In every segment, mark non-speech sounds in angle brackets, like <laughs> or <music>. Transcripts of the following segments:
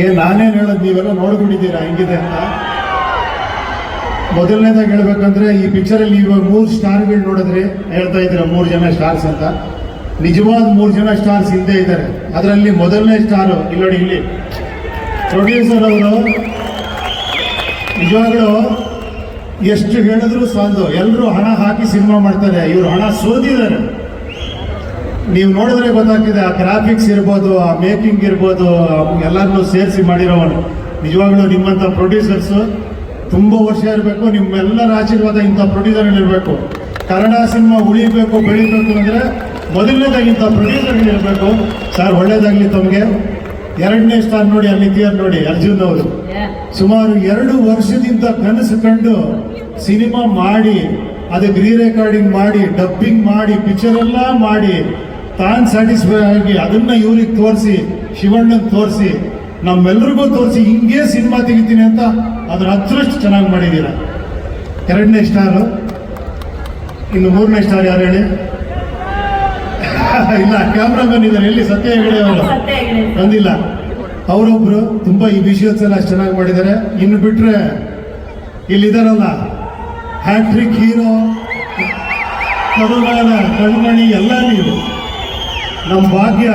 ಏ, ನಾನೇನು ಹೇಳೋದು, ನೀವೆಲ್ಲ ನೋಡ್ಬಿಟ್ಟಿದ್ದೀರಾ ಹೆಂಗಿದೆ ಅಂತ? ಮೊದಲನೇದಾಗಿ ಹೇಳ್ಬೇಕಂದ್ರೆ, ಈ ಪಿಕ್ಚರಲ್ಲಿ ಇವಾಗ ಮೂರು ಸ್ಟಾರ್ಗಳು ನೋಡಿದ್ರೆ ಹೇಳ್ತಾ ಇದ್ದೀರಾ, ಮೂರು ಜನ ಸ್ಟಾರ್ಸ್ ಅಂತ? ನಿಜವಾದ ಮೂರು ಜನ ಸ್ಟಾರ್ಸ್ ಹಿಂದೆ ಇದ್ದಾರೆ. ಅದರಲ್ಲಿ ಮೊದಲನೇ ಸ್ಟಾರು ಇಲ್ಲಿ. ನೋಡಿ ಇಲ್ಲಿ ಪ್ರೊಡ್ಯೂಸರ್ ಅವರು, ನಿಜವಾಗ್ಲೂ ಎಷ್ಟು ಹೇಳಿದ್ರು ಸಾಲದು. ಎಲ್ಲರೂ ಹಣ ಹಾಕಿ ಸಿನಿಮಾ ಮಾಡ್ತಾರೆ. ಇವರು ಹಣ ಸೋದಿದ್ದಾರೆ ನೀವು ನೋಡಿದ್ರೆ ಗೊತ್ತಾಗ್ತಿದೆ ಆ ಗ್ರಾಫಿಕ್ಸ್ ಇರ್ಬೋದು ಆ ಮೇಕಿಂಗ್ ಇರ್ಬೋದು ಎಲ್ಲರನ್ನೂ ಸೇರಿಸಿ ಮಾಡಿರೋವನು. ನಿಜವಾಗ್ಲೂ ನಿಮ್ಮಂಥ ಪ್ರೊಡ್ಯೂಸರ್ಸು ತುಂಬ ವರ್ಷ ಇರಬೇಕು ನಿಮ್ಮೆಲ್ಲರ ಆಶೀರ್ವಾದ ಇಂಥ ಪ್ರೊಡ್ಯೂಸರ್ಗಳಿರಬೇಕು ಕನ್ನಡ ಸಿನಿಮಾ ಉಳಿಬೇಕು ಬೆಳಿಬೇಕು ಅಂದರೆ ಮೊದಲನೇದಾಗಿ ಇಂಥ ಪ್ರೊಡ್ಯೂಸರ್ಗಳಿರಬೇಕು ಸರ್ ಒಳ್ಳೇದಾಗಲಿ ತಮಗೆ. ಎರಡನೇ ಸ್ಟಾರ್ ನೋಡಿ ಅಲ್ಲಿ ಇದೆಯಾ ನೋಡಿ ಅರ್ಜುನ್ ಅವರು. ಸುಮಾರು ಎರಡು ವರ್ಷದಿಂದ ಕನಸು ಕಂಡು ಸಿನಿಮಾ ಮಾಡಿ ಅದಕ್ಕೆ ರೀ ರೆಕಾರ್ಡಿಂಗ್ ಮಾಡಿ ಡಬ್ಬಿಂಗ್ ಮಾಡಿ ಪಿಕ್ಚರ್ ಎಲ್ಲ ಮಾಡಿ ತಾನು ಸ್ಯಾಟಿಸ್ಫೈ ಆಗಿ ಅದನ್ನ ಇವ್ರಿಗೆ ತೋರಿಸಿ ಶಿವಣ್ಣನ ತೋರಿಸಿ ನಮ್ಮೆಲ್ರಿಗೂ ತೋರಿಸಿ ಹಿಂಗೆ ಸಿನಿಮಾ ತೆಗಿತೀನಿ ಅಂತ ಅದ್ರ ಹತ್ರಷ್ಟು ಚೆನ್ನಾಗಿ ಮಾಡಿದ್ದೀರ ಎರಡನೇ ಸ್ಟಾರು. ಇನ್ನು ಮೂರನೇ ಸ್ಟಾರ್ ಯಾರು ಹೇಳಿ? <laughs> ಇಲ್ಲ ಕ್ಯಾಮ್ರಾಮನ್ ಇದ್ದಾರೆ ಎಲ್ಲಿ? ಸತ್ಯ ಹೆಗಡೆ ಅವರು. ಬಂದಿಲ್ಲ. ಅವರೊಬ್ರು ತುಂಬಾ ಈ ವಿಷಯಸ್ ಎಲ್ಲ ಚೆನ್ನಾಗಿ ಮಾಡಿದ್ದಾರೆ. ಇನ್ನು ಬಿಟ್ರೆ ಇಲ್ಲಿದ್ದಾರಲ್ಲ ಹ್ಯಾಟ್ರಿಕ್ ಹೀರೋ ಕರುಗಾಲ ಕಣ್ಮಣಿ ಎಲ್ಲ ನೀವು ನಮ್ಮ ಭಾಗ್ಯ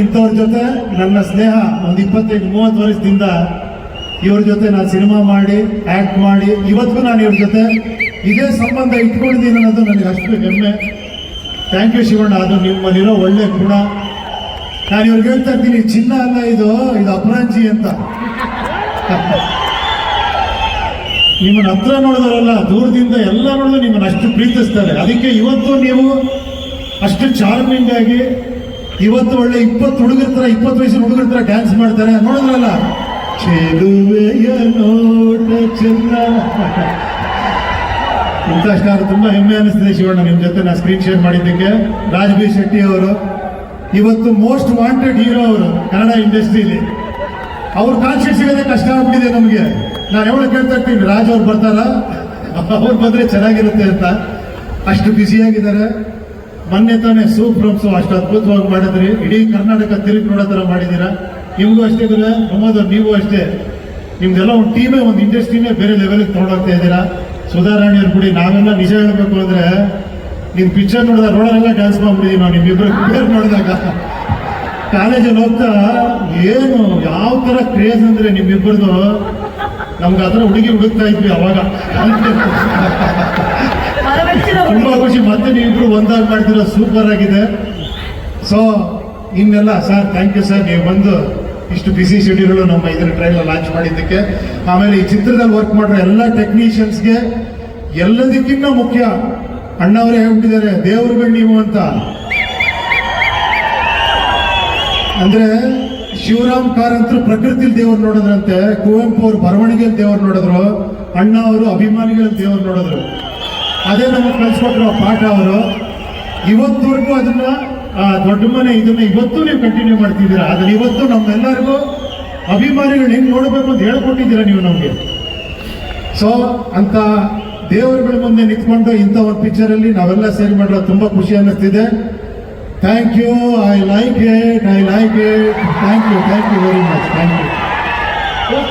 ಇಂಥವ್ರ ಜೊತೆ, ನನ್ನ ಸ್ನೇಹ ಒಂದು ಇಪ್ಪತ್ತೈದು, ಮೂವತ್ತು ವರ್ಷದಿಂದ ಇವ್ರ ಜೊತೆ ನಾನು ಸಿನಿಮಾ ಮಾಡಿ ಆ್ಯಕ್ಟ್ ಮಾಡಿ, ಇವತ್ತಿಗೂ ನಾನು ಇವ್ರ ಜೊತೆ ಇದೇ ಸಂಬಂಧ ಇಟ್ಕೊಂಡಿದ್ದೀನಿ ಅನ್ನೋದು ನನಗೆ ಅಷ್ಟು ಹೆಮ್ಮೆ. ಥ್ಯಾಂಕ್ ಯು ಶಿವಣ್ಣ, ಅದು ನಿಮ್ಮಲ್ಲಿರೋ ಒಳ್ಳೆ ಗುಣ. ನಾನು ಇವ್ರಿಗೆ ಹೇಳ್ತಾ ಇದ್ದೀನಿ ಚಿನ್ನ ಅಲ್ಲ ಇದು ಇದು ಅಪರಾಂಜಿ ಅಂತ. ನಿಮ್ಮನ್ನ ಹತ್ರ ನೋಡಿದವರಲ್ಲ ದೂರದಿಂದ ಎಲ್ಲ ನೋಡಿದ್ರು ನಿಮ್ಮನ್ನ ಅಷ್ಟು ಪ್ರೀತಿಸ್ತಾರೆ. ಅದಕ್ಕೆ ಇವತ್ತು ನೀವು ಅಷ್ಟು ಚಾರ್ಮಿಂಗ್ ಆಗಿ ಇವತ್ತು ಒಳ್ಳೆ ಇಪ್ಪತ್ತು ಹುಡುಗರ ತರ ಇಪ್ಪತ್ತು ವಯಸ್ಸಿನ ಹುಡುಗರ ತರ ಡ್ಯಾನ್ಸ್ ಮಾಡ್ತಾರೆ. ನೋಡಿದ್ರಲ್ಲ? ಚೆಲುವೆಯ ನೋಟ ಚೆನ್ನ ಇಂಥ ತುಂಬಾ ಹೆಮ್ಮೆ ಅನಿಸ್ತಿದೆ ಶಿವಣ್ಣ ನಿಮ್ಮ ಜೊತೆ ನಾ ಸ್ಕ್ರೀನ್ ಶೇರ್ ಮಾಡಿದ್ದಕ್ಕೆ. ರಾಜ್ ಬಿ ಶೆಟ್ಟಿ ಅವರು, ಇವತ್ತು ಮೋಸ್ಟ್ ವಾಂಟೆಡ್ ಹೀರೋ ಅವರು ಕನ್ನಡ ಇಂಡಸ್ಟ್ರಿಲಿ. ಅವ್ರ ಕಾನ್ಸೆಪ್ಟ್ ಸಿಗೋದೇ ಕಷ್ಟ ಆಗ್ಬಿಟ್ಟಿದೆ ನಮಗೆ. ನಾನು ಯಾವಾಗ ಕೇಳ್ತಾ ಇರ್ತೀನಿ, ರಾಜ್ ಅವ್ರು ಬರ್ತಾರ? ಅವ್ರು ಬಂದ್ರೆ ಚೆನ್ನಾಗಿರುತ್ತೆ ಅಂತ. ಅಷ್ಟು ಬ್ಯುಸಿಯಾಗಿದ್ದಾರೆ ಮೊನ್ನೆ ತಾನೇ ಸೂಪ್ರಮ್ಸು ಅಷ್ಟು ಅದ್ಭುತವಾಗಿ ಮಾಡಿದ್ರಿ. ಇಡೀ ಕರ್ನಾಟಕ ತಿರುಗಿ ನೋಡೋ ಥರ ಮಾಡಿದ್ದೀರಾ? ನಿಮಗೂ ಅಷ್ಟೇ ಗುರು ಪ್ರಮೋದ್ ನೀವು ಅಷ್ಟೇ. ನಿಮ್ದೆಲ್ಲ ಒಂದು ಟೀಮೇ ಒಂದು ಇಂಡಸ್ಟ್ರಿನೇ ಬೇರೆ ಲೆವೆಲ್ಗೆ ತೊಗೊಂಡೋಗ್ತಾ ಇದ್ದೀರಾ? ಸುಧಾರಾಣಿ ಅವ್ರು ಬಿಡಿ ನಾವೆಲ್ಲ ನಿಜ ಹೇಳ್ಬೇಕು ಅಂದ್ರೆ ನಿಮ್ಮ ಪಿಕ್ಚರ್ ನೋಡಿದಾಗ ರೋಡಲ್ಲೆಲ್ಲ ಡ್ಯಾನ್ಸ್ ಮಾಡ್ಬಿಡಿದೀವಿ ನಾವು ನಿಮ್ಮಿಬ್ಬರು ಪೇರ್ ನೋಡಿದಾಗ. ಕಾಲೇಜಲ್ಲಿ ಹೋಗ್ತಾ, ಏನು, ಯಾವ ತರ ಕ್ರೇಜ್ ಅಂದ್ರೆ ನಿಮ್ಮಿಬ್ಬರದು ನಮ್ಗೆ ಅದರ ಹುಡುಗಿ ಹುಡುಕ್ತಾ ಇದ್ವಿ ಅವಾಗ. ತುಂಬಾ ಖುಷಿ. ಮತ್ತೆ ನೀವಿಬ್ರು ಒಂದಾಗಿ ಮಾಡ್ತಿರೋ ಸೂಪರ್ ಆಗಿದೆ. ಸೊ ಇನ್ನೆಲ್ಲ ಸರ್ ಥ್ಯಾಂಕ್ ಯು ಸರ್ ನೀವು ಬಂದು ಇಷ್ಟು ಬಿಸಿ ಶೆಡ್ಯೂಲ್ ನಮ್ಮ ಇದ್ರ ಟ್ರೈಲರ್ ಲಾಂಚ್ ಮಾಡಿದ್ದಕ್ಕೆ. ಆಮೇಲೆ ಈ ಚಿತ್ರದಲ್ಲಿ ವರ್ಕ್ ಮಾಡಿರೋ ಎಲ್ಲ ಟೆಕ್ನಿಷಿಯನ್ಸ್ಗೆ ಎಲ್ಲದಕ್ಕಿಂತ ಮುಖ್ಯ ಅಣ್ಣವರೇ ಹೇಳ್ಬಿಟ್ಟಿದ್ದಾರೆ ದೇವ್ರುಗಳು ನೀವು ಅಂತ. ಅಂದ್ರೆ, ಶಿವರಾಮ್ ಕಾರಂತರು ಪ್ರಕೃತಿಲಿ ದೇವರು ನೋಡಿದ್ರಂತೆ, ಕುವೆಂಪು ಅವರು ಬರವಣಿಗೆಯಲ್ಲಿ ದೇವರು ನೋಡಿದ್ರು, ಅಣ್ಣ ಅವರು ಅಭಿಮಾನಿಗಳ ದೇವರು ನೋಡಿದ್ರು. ಅದೇ ನಮಗೆ ಕಳಿಸ್ಕೊಟ್ಟಿರೋ ಪಾಠ ಅವರು, ಇವತ್ತವರೆಗೂ ಅದನ್ನ ದೊಡ್ಡ ಮನೆ ಇದನ್ನ ಇವತ್ತು ನೀವು ಕಂಟಿನ್ಯೂ ಮಾಡ್ತಿದ್ದೀರಾ? ಅದನ್ನ ಇವತ್ತು ನಮ್ಮೆಲ್ಲರಿಗೂ ಅಭಿಮಾನಿಗಳು ಹೆಂಗ್ ನೋಡಬೇಕು ಅಂತ ಹೇಳ್ಕೊಟ್ಟಿದ್ದೀರಾ ನೀವು ನಮಗೆ? ಸೊ ಅಂತ ದೇವರುಗಳ ಮುಂದೆ ನಿಂತ್ಕೊಂಡು ಇಂಥ ಒಂದು ಪಿಕ್ಚರಲ್ಲಿ ನಾವೆಲ್ಲ ಸೇರಿ ಮಾಡಿರೋ ತುಂಬಾ ಖುಷಿ ಅನ್ನಿಸ್ತಿದೆ. Thank you I like it I like it thank you thank you very much thank you